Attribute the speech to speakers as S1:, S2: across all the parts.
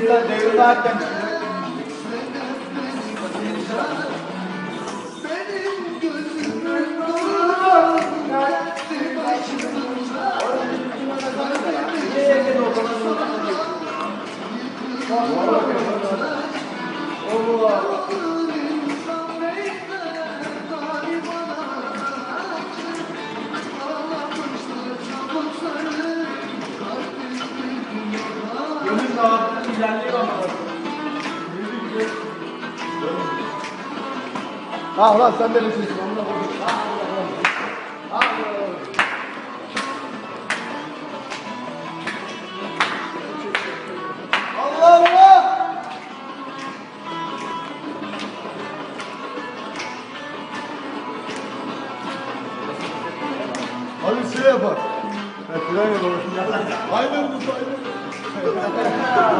S1: İnsan devre erken çıkıyor. Ah lan sen de misin? Allah Allah! Abi şey yapar. Ha,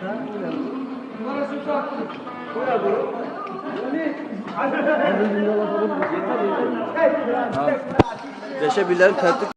S1: fren yapalım. Aynen bu aynen. Siz onu.
S2: Beşe birlerin tertip